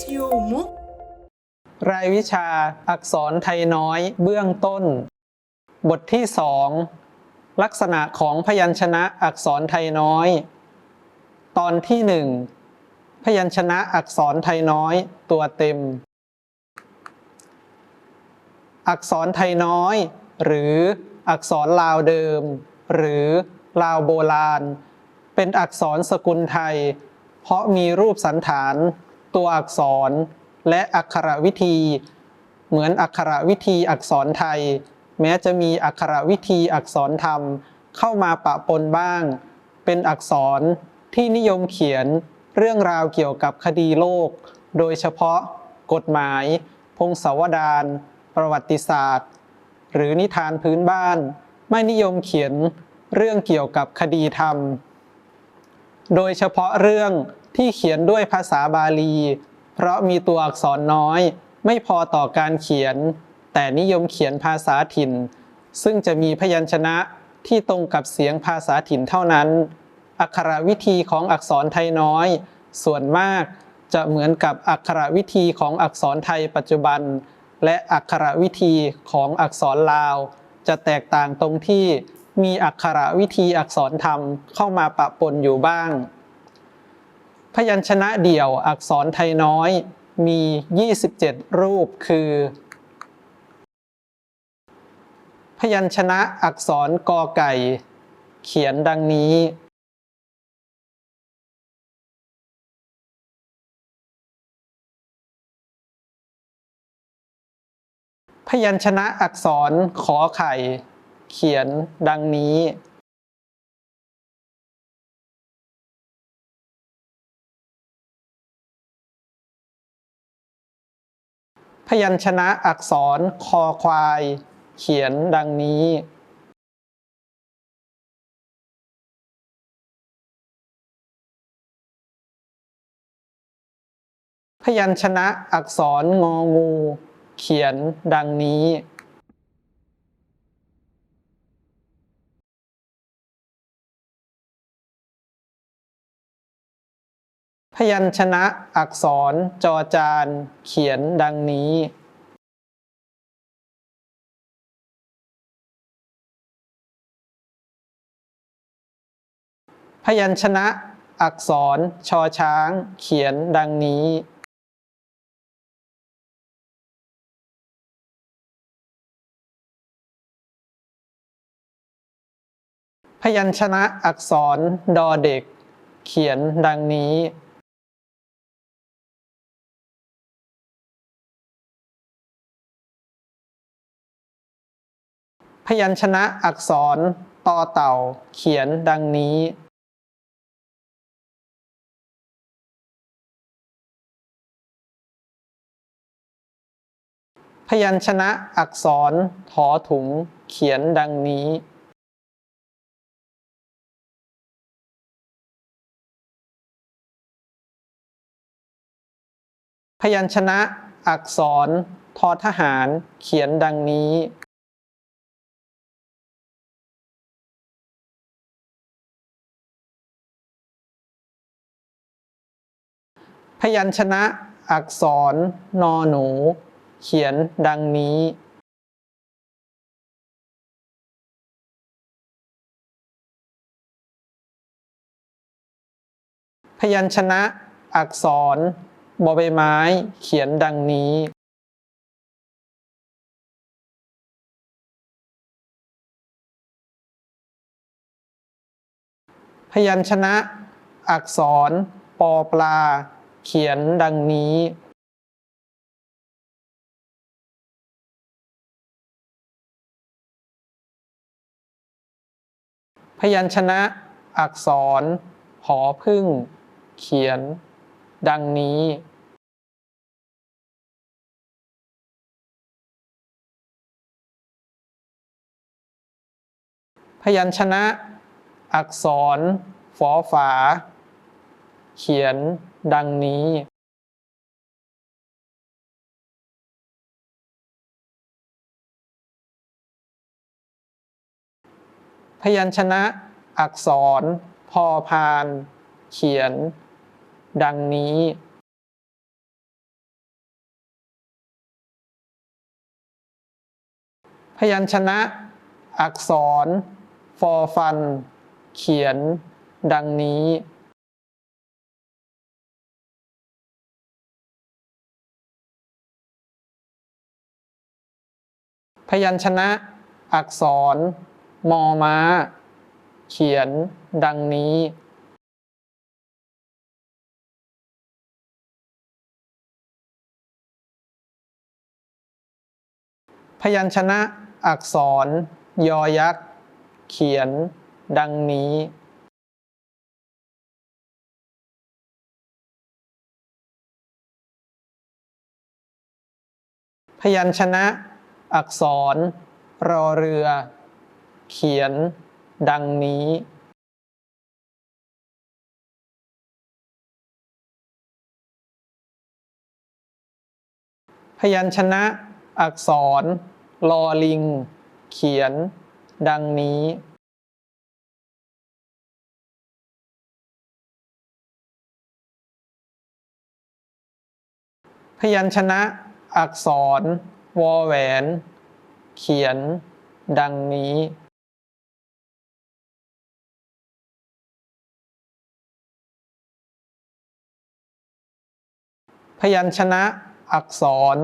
SU มุกรายวิชาอักษรไทยน้อยเบื้องต้น บทที่สองลักษณะของพยัญชนะอักษรไทยน้อย ตอนที่หนึ่งพยัญชนะอักษรไทยน้อยตัวเต็ม อักษรไทยน้อย หรืออักษรลาวเดิม หรือลาวโบราณ เป็นอักษรสกุลไทย เพราะมีรูปสันฐาน ตัวอักษร และอักขระวิธี เหมือนอักขระวิธีอักษรไทย แม้จะมีอักขระวิธีอักษรธรรม เข้ามาปะปนบ้าง เป็นอักษรที่นิยมเขียนเรื่องราวเกี่ยวกับคดีโลก โดยเฉพาะกฎหมาย พงศาวดารประวัติศาสตร์ หรือนิทานพื้นบ้าน ไม่นิยมเขียนเรื่องเกี่ยวกับคดีธรรม โดยเฉพาะเรื่อง ที่เขียนด้วยภาษาบาลี เพราะมีตัวอักษรน้อย ไม่พอต่อการเขียน แต่นิยมเขียนภาษาถิ่น ซึ่งจะมีพยัญชนะที่ตรงกับเสียงภาษาถิ่นเท่านั้น อักขระวิธีของอักษรไทยน้อย ส่วนมากจะเหมือนกับอักขระวิธีของอักษรไทยปัจจุบัน และอักขระวิธีของอักษรลาว จะแตกต่างตรงที่มีอักขระวิธีอักษรธรรมเข้ามาปะปนอยู่บ้าง พยัญชนะเดี่ยวอักษรไทยน้อยมี 27 รูปคือ พยัญชนะอักษรกอไก่ เขียนดังนี้ พยัญชนะอักษรขอไข่ เขียนดังนี้ พยัญชนะอักษรคอควาย เขียนดังนี้พยัญชนะอักษรงองู เขียนดังนี้ ยัญชนะอักษรจอจานเขียนดังนี้พยัญชนะอักษรชอช้างเขียนดังนี้ พยัญชนะอักษรดอเด็ก เขียนดังนี้ ยัญชนะอักษรต่อเต่าเขียนดังนี้พยัญชนะอักษรถอถุงเขียนดังนี้ พยัญชนะอักษรทอทหารเขียนดังนี้ พยัญชนะอักษรนอหนู เขียนดังนี้พยัญชนะ อักษร บอใบไม้ เขียนดังนี้ พยัญชนะ อักษร ปอปลา เขียนดังนี้พยัญชนะอักษรหอพึ่ง เขียน ดังนี้ พยัญชนะ อักษรฝอฝา เขียน ดังนี้พยัญชนะ อักษร พอพาน เขียน ดังนี้ พยัญชนะ อักษร ฟอฟัน เขียน ดังนี้ พยัญชนะ อักษร มอม้า เขียน ดังนี้พยัญชนะอักษร ยอยักษ์ เขียน ดังนี้ พยัญชนะ อักษร รอเรือ เขียน ดังนี้พยัญชนะ อักษร ลอลิง เขียน ดังนี้ พยัญชนะ อักษร วอแหวน เขียน ดังนี้พยัญชนะอักษร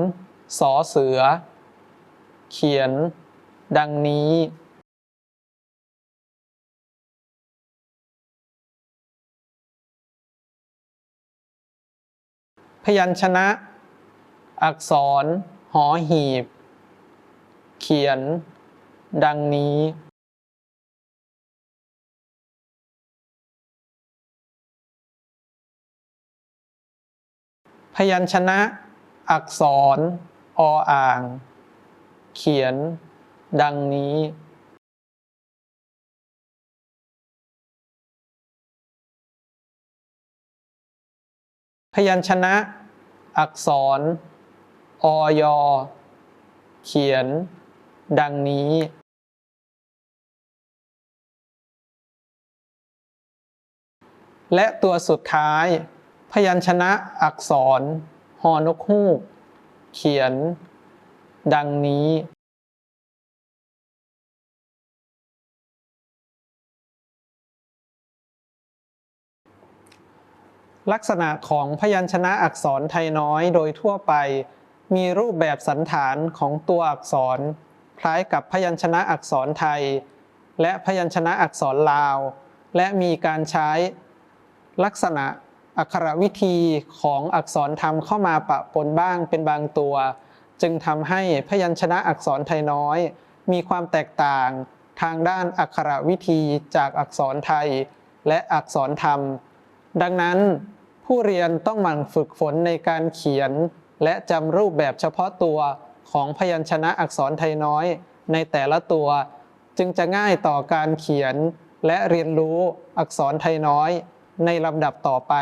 สอเสือ เขียน ดังนี้ พยัญชนะ อักษร อหีบ เขียน ดังนี้พยัญชนะ อักษร ออ่าง เขียน ดังนี้ พยัญชนะ อักษร อยเขียน ดังนี้และตัวสุดท้าย พยัญชนะอักษร ฮอนกฮูก เขียน ดังนี้ ลักษณะของพยัญชนะอักษรไทยน้อยโดยทั่วไป มีรูปแบบสันฐานของตัวอักษร คล้ายกับพยัญชนะอักษรไทย และพยัญชนะอักษรลาว และมีการใช้ลักษณะอักขรวิธีของอักษรธรรมเข้ามาปะปนบ้างเป็นบางตัว จึงทำให้พยัญชนะอักษรไทยน้อย มีความแตกต่างทางด้านอักขรวิธีจากอักษรไทย และอักษรธรรม ดังนั้นผู้เรียนต้องหมั่นฝึกฝนในการเขียน และจำรูปแบบเฉพาะตัวของพยัญชนะอักษรไทยน้อย ในแต่ละตัว จึงจะง่ายต่อการเขียนและเรียนรู้อักษรไทยน้อย ในลำดับต่อไป